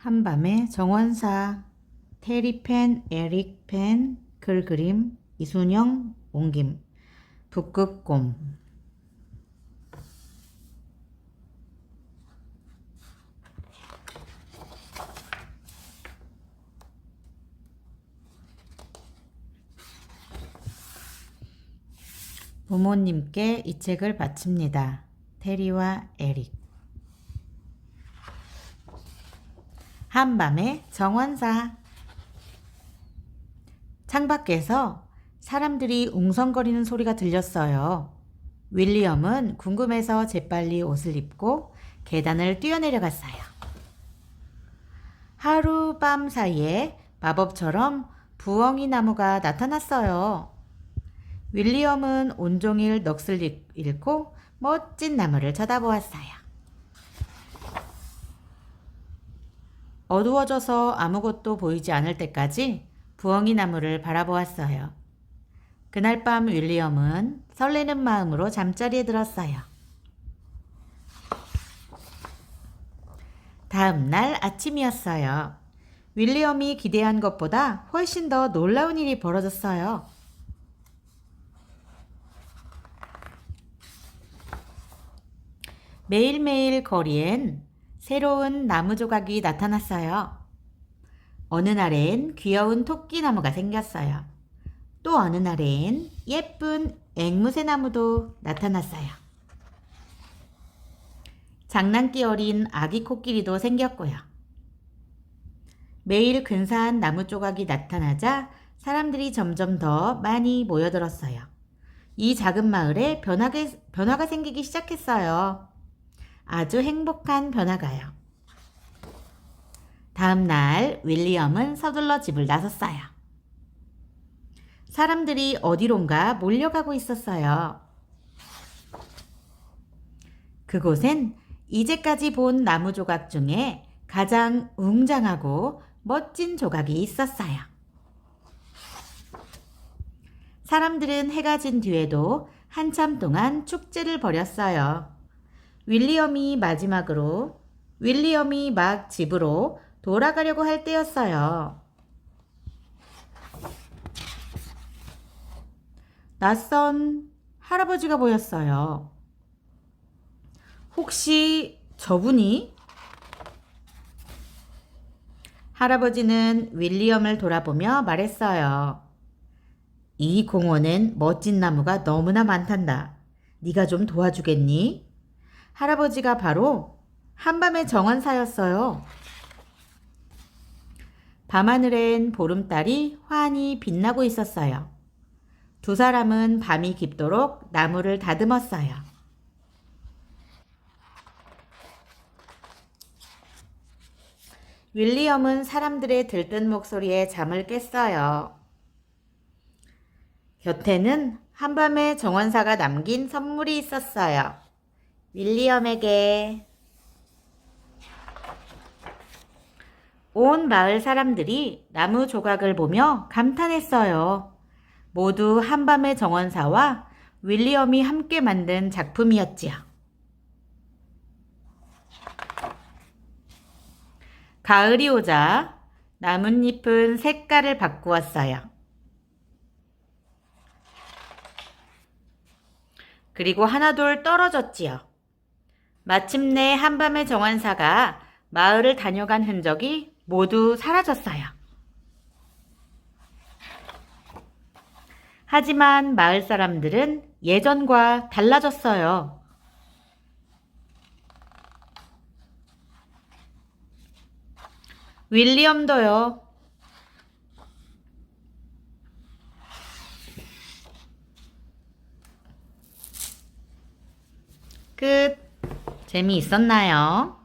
한밤의 정원사 테리펜, 에릭펜, 글그림, 이순영, 옹김, 북극곰. 부모님께 이 책을 바칩니다. 테리와 에릭 한밤의 정원사 창밖에서 사람들이 웅성거리는 소리가 들렸어요. 윌리엄은 궁금해서 재빨리 옷을 입고 계단을 뛰어내려갔어요. 하룻밤 사이에 마법처럼 부엉이 나무가 나타났어요. 윌리엄은 온종일 넋을 잃- 잃고 멋진 나무를 쳐다보았어요. 어두워져서 아무것도 보이지 않을 때까지 부엉이 나무를 바라보았어요. 그날 밤 윌리엄은 설레는 마음으로 잠자리에 들었어요. 다음 날 아침이었어요. 윌리엄이 기대한 것보다 훨씬 더 놀라운 일이 벌어졌어요. 매일매일 거리엔 새로운 나무 조각이 나타났어요. 어느 날엔 귀여운 토끼 나무가 생겼어요. 또 어느 날엔 예쁜 앵무새 나무도 나타났어요. 장난기 어린 아기 코끼리도 생겼고요. 매일 근사한 나무 조각이 나타나자 사람들이 점점 더 많이 모여들었어요. 이 작은 마을에 변화가, 변화가 생기기 시작했어요. 아주 행복한 변화가요. 다음 날 윌리엄은 서둘러 집을 나섰어요. 사람들이 어디론가 몰려가고 있었어요. 그곳엔 이제까지 본 나무 조각 중에 가장 웅장하고 멋진 조각이 있었어요. 사람들은 해가 진 뒤에도 한참 동안 축제를 벌였어요. 윌리엄이 마지막으로 윌리엄이 막 집으로 돌아가려고 할 때였어요. 낯선 할아버지가 보였어요. 혹시 저분이? 할아버지는 윌리엄을 돌아보며 말했어요. 이 공원엔 멋진 나무가 너무나 많단다. 네가 좀 도와주겠니? 할아버지가 바로 한밤의 정원사였어요. 밤하늘엔 보름달이 환히 빛나고 있었어요. 두 사람은 밤이 깊도록 나무를 다듬었어요. 윌리엄은 사람들의 들뜬 목소리에 잠을 깼어요. 곁에는 한밤의 정원사가 남긴 선물이 있었어요. 윌리엄에게 온 마을 사람들이 나무 조각을 보며 감탄했어요. 모두 한밤의 정원사와 윌리엄이 함께 만든 작품이었지요. 가을이 오자 나뭇잎은 색깔을 바꾸었어요. 그리고 하나둘 떨어졌지요. 마침내 한밤의 정원사가 마을을 다녀간 흔적이 모두 사라졌어요. 하지만 마을 사람들은 예전과 달라졌어요. 윌리엄도요. 끝. 재미있었나요?